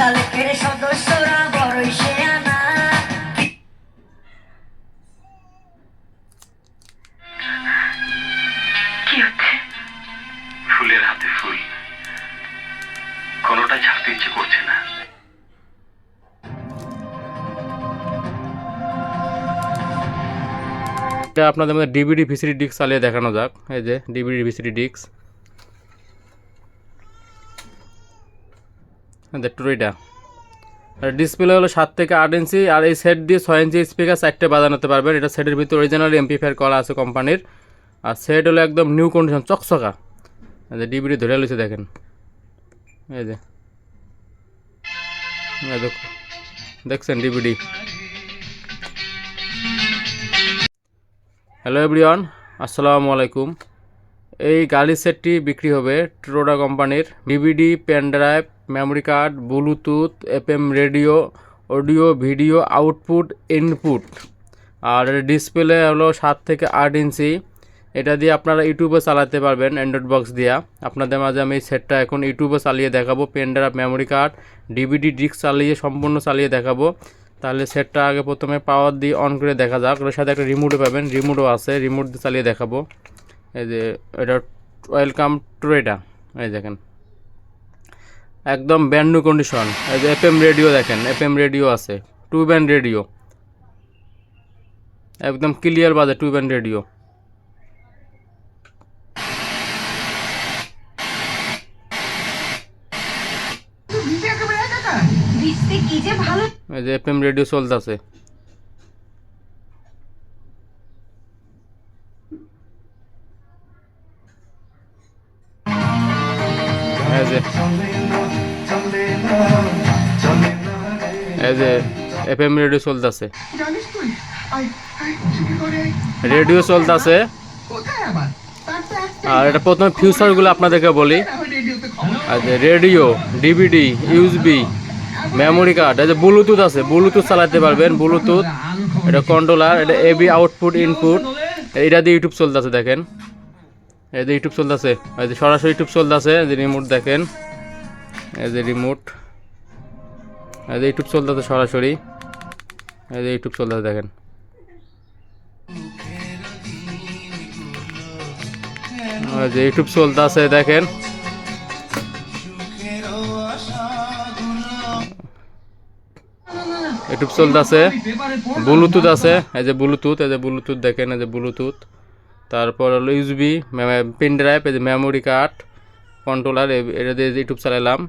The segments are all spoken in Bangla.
কালকের সদস্যরা বড়ই শেয়ানা কি হচ্ছে? ফুলের হাতে ফুল। কোনোটাই ছাড়তে ইচ্ছে করছে না। এটা আপনাদের মধ্যে ডিবিডি ভিসিডি ডিস্ক চালিয়ে দেখানো যাক। এই যে ডিবিডি ভিসিডি ডিস্ক টুরিটা আর ডিসপ্লে হলো সাত থেকে আট ইঞ্চি আর এই সেট দিয়ে ছয় ইঞ্চি স্পিকার চারটে বাজানো নিতে পারবেন এটা সেটের ভিতরে অরিজিনাল এমপিফায়ার করা আছে কোম্পানির আর সেট হলো একদম নিউ কন্ডিশন চকচকা। যে ডিভিডি ধরে লইছে, দেখেন। এই যে। দেখছেন ডিভিডি হ্যালো এভরিওয়ান আসসালামু আলাইকুম। এই গাড়ি সেটটি বিক্রি হবে ট্রোডা কোম্পানির DVD, pen drive, memory card, bluetooth, FM radio, audio, video, output, input. আর ডিসপ্লে হলো সাত থেকে আট ইঞ্চি। এটা দিয়ে আপনারা ইউটিউবে চালাতে পারবেন অ্যান্ড্রয়েড বক্স দিয়া। আপনাদের মাঝে আমি সেটটা এখন ইউটিউবে চালিয়ে দেখাবো। Pen drive, memory card, DVD disc চালিয়ে সম্পূর্ণ চালিয়ে দেখাবো। তাহলে সেটটা আগে প্রথমে পাওয়ার দিয়ে অন করে দেখা যাক। ওর সাথে একটা রিমোটও পাবেন। রিমোটও আছে। রিমোট দিয়ে চালিয়ে দেখাবো। এই যে এটা ওয়েলকাম টু এটা, এই দেখেন। একদম ব্যান্ড নিউ কন্ডিশন এই যে এফএম রেডিও দেখেন এফএম রেডিও আছে টু ব্যান্ড রেডিও একদম ক্লিয়ার বাজে টু ব্যান্ড রেডিও এই যে এফএম রেডিও চলতেছে। এই যে এই যে এফএম রেডিও চলতেছে। রেডিও চলতেছে। আর এটা প্রথমে ফিউচারগুলো আপনাদেরকে বলি। Radio DVD USB memory card এই যে ব্লুটুথ আছে ব্লুটুথ চালাতে পারবেন ব্লুটুথ এটা কন্ট্রোলার এটা এবি আউটপুট ইনপুট এটা দিয়ে ইউটিউব চলতেছে দেখেন। এই যে ইউটিউব চলতেছে এই যে সরাসরি ইউটিউব চলতেছে যে রিমোট দেখেন এই যে রিমোট এই যে ইউটিউব চলতেছে সরাসরি এই যে ইউটিউব চলতেছে দেখেন এই যে ইউটিউব চলতেছে দেখেন ইউটিউব চলতেছে ব্লুটুথ আছে এই যে ব্লুটুথ এই যে ব্লুটুথ দেখেন এই যে ব্লুটুথ তারপর হলো ইউজবি পেন ড্রাইভ, এই মেমোরি কার্ড, কন্ট্রোলার এটা দিয়ে ইউটিউব চালালাম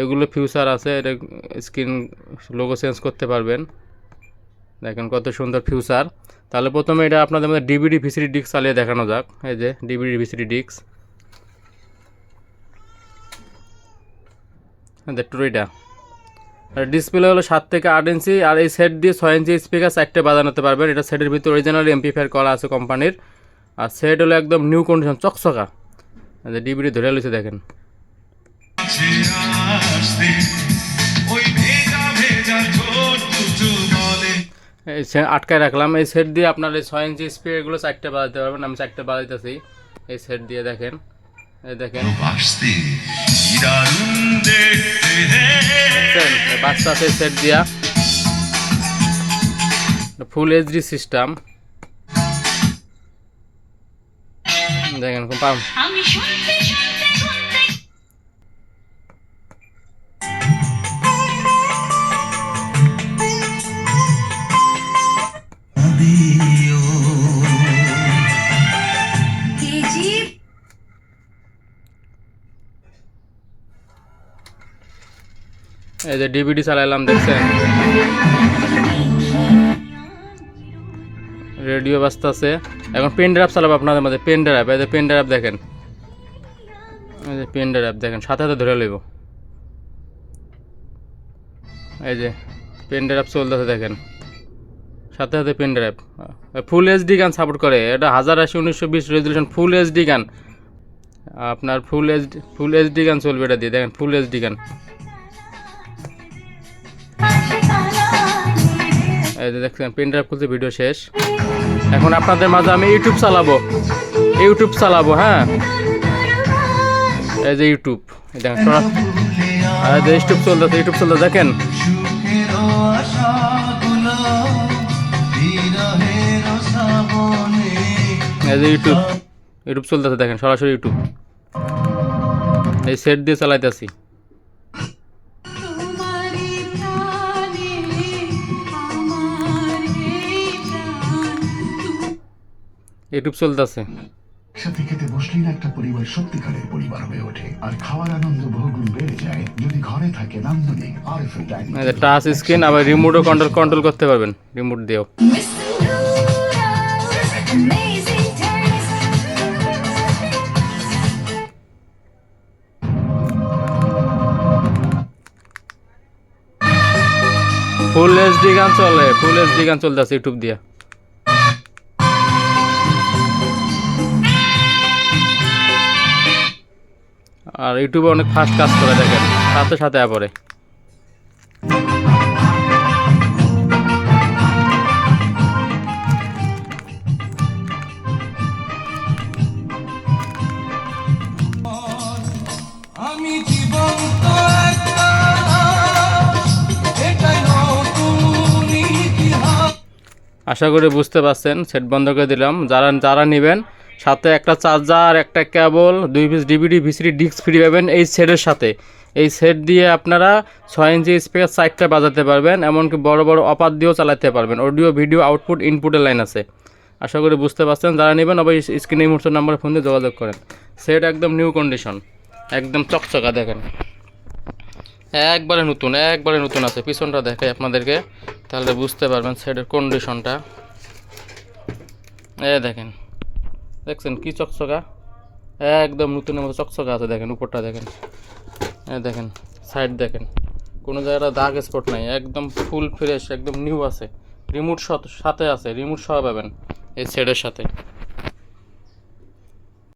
এগুলো ফিউচার আছে, এটা স্ক্রিন লোগো চেঞ্জ করতে পারবেন। দেখেন কত সুন্দর ফিউচার। তাহলে প্রথমে এটা আপনাদের মধ্যে ডিভিডি ভিসিডি ডিস্ক চালিয়ে দেখানো যাক। এই যে ডিভিডি ভিসিডি ডিস্ক। এটা। আর ডিসপ্লে হলো সাত থেকে আট ইঞ্চি, আর এই সেট দিয়ে ছয় ইঞ্চি স্পিকার চারটে বাজানোতে পারবেন এটা সেটের ভিতরে অরিজিনাল এমপিফায়ার করা আছে কোম্পানির আর সেট হলো একদম নিউ কন্ডিশন চকচকা। ডিভিডি ধরে লইছে দেখেন। এই আটকায় রাখলাম। এই সেট দিয়ে আপনার এই ছয় ইঞ্চি স্পিকারগুলো চারটে বাজাতে পারবেন, আমি চারটে বাজাইতেছি। এই সেট দিয়ে দেখেন। এই দেখেন। বাচ্চা সেট দিয়া। ফুল এইচডি সিস্টেম দেখেন খুব পাম আমি শুনতে শুনতে শুনতে দিও কেজি এই যে ডিভিডি চালাইলাম দেখছেন রেডিও বাজতেছে এখন পেন ড্রাইভ চালাবো আপনাদের মধ্যে পেন ড্রাইভ এই যে পেন ড্রাইভ দেখেন। এই যে পেন ড্রাইভ দেখেন, সাথে সাথে ধরে লইব। এই যে পেন ড্রাইভ চলতেছে দেখেন। সাথে সাথে পেন ড্রাইভ ফুল এইচডি গান সাপোর্ট করে। এটা হাজার আশি, উনিশশো বিশ রেজলিউশন ফুল এইচডি গান। আপনার ফুল এইচডি ফুল এইচডি গান চলবে এটা দিয়ে, দেখেন ফুল এইচডি গান। দেখছেন পেন ড্রাইভ খুলতে ভিডিও শেষ। এখন আপনাদের মাঝে আমি ইউটিউব চালাবো। ইউটিউব চালাবো হ্যাঁ? এই যে ইউটিউব এই দেখেন সরা- ইউটিউব চলতেছে ইউটিউব চলতে দেখেন। এই যে ইউটিউব ইউটিউব চলতেছে, দেখেন, সরাসরি ইউটিউব এই সেট দিয়ে চালাইতেছি। ইউটিউব চলতেছে। সাথে খেতে বসলেই একটা পরিবার সত্যিকারের পরিবার হয়ে ওঠে। আর খাওয়ার আনন্দ বহুগুণ বেড়ে যায়। যদি ঘরে থাকে নান্দনিক আর এফ ডাইনিং টাচ স্ক্রিন আবার রিমোটও কন্ট্রোল কন্ট্রোল করতে পারবেন। রিমোট দিয়েও. ফুল এইচডি গান চলে ফুল এইচডি গান চলতেছে ইউটিউব দিয়ে। আর ইউটিউবে অনেক ফাস্ট কাজ করে দেখেন। সাথে সাথে পরে আশা করি বুঝতে পারছেন সেট বন্ধ করে দিলাম। যারা যারা নেবেন সাথে একটা চার্জার, একটা কেবল, দুই piece DVD, VCD, disc free পাবেন এই সেটের সাথে। এই সেট দিয়ে আপনারা ছয় ইঞ্চি স্পিকার সাইডটা বাজাতে পারবেন, এমনকি বড় বড় অপার দিয়েও চালাতে পারবেন। অডিও, ভিডিও, আউটপুট, ইনপুটের লাইন আছে। আশা করি বুঝতে পারছেন, যারা নেবেন অবশ্যই স্ক্রিনে মুহূর্ত নাম্বার ফোন দিয়ে যোগাযোগ করেন। সেট একদম নিউ কন্ডিশন একদম চকচকা দেখেন। একবারে নতুন একবারে নতুন আছে। পিছনটা দেখাই আপনাদেরকে, তাহলে বুঝতে পারবেন সেটের কন্ডিশনটা এ দেখেন দেখছেন কি চকচকা? একদম নতুনের মতো চকচকা আছে, দেখেন, উপরটা দেখেন। হ্যাঁ দেখেন সাইড দেখেন। কোনো জায়গাটা দাগ স্পট নাই, একদম ফুল ফ্রেশ একদম নিউ আছে। রিমোট সাথে আছে রিমোট সহ পাবেন এই সেটের সাথে।